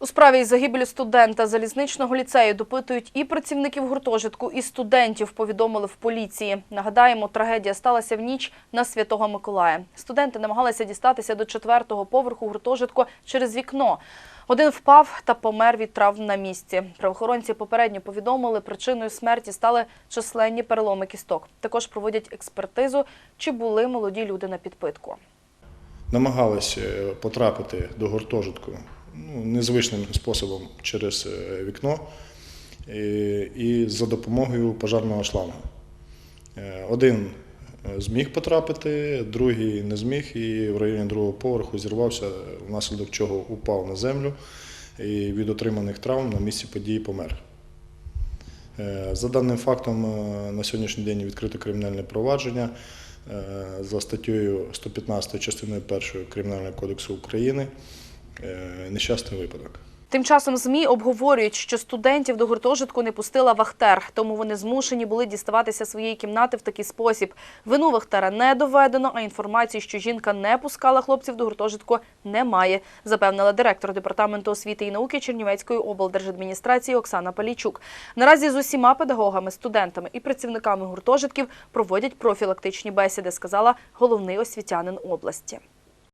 У справі із загибелю студента залізничного ліцею допитують і працівників гуртожитку, і студентів, повідомили в поліції. Нагадаємо, трагедія сталася в ніч на Святого Миколая. Студенти намагалися дістатися до четвертого поверху гуртожитку через вікно. Один впав та помер від травм на місці. Правоохоронці попередньо повідомили, причиною смерті стали численні переломи кісток. Також проводять експертизу, чи були молоді люди на підпитку. намагалися е, потрапити до гуртожитку ну, незвичним способом через е, вікно і, і за допомогою пожарного шлангу. Е, Один е, зміг потрапити, другий не зміг, і в районі другого поверху зірвався, внаслідок чого упав на землю і від отриманих травм на місці події помер. За даним фактом, на сьогоднішній день відкрито кримінальне провадження за статтею 115 частиною 1 Кримінального кодексу України нещасний випадок. Тим часом ЗМІ обговорюють, що студентів до гуртожитку не пустила Вахтер, тому вони змушені були діставатися своєї кімнати в такий спосіб. Вину Вахтера не доведено, а інформації, що жінка не пускала хлопців до гуртожитку, немає, запевнила директор департаменту освіти і науки Чернівецької облдержадміністрації Оксана Палійчук. Наразі з усіма педагогами, студентами і працівниками гуртожитків проводять профілактичні бесіди, сказала головний освітянин області.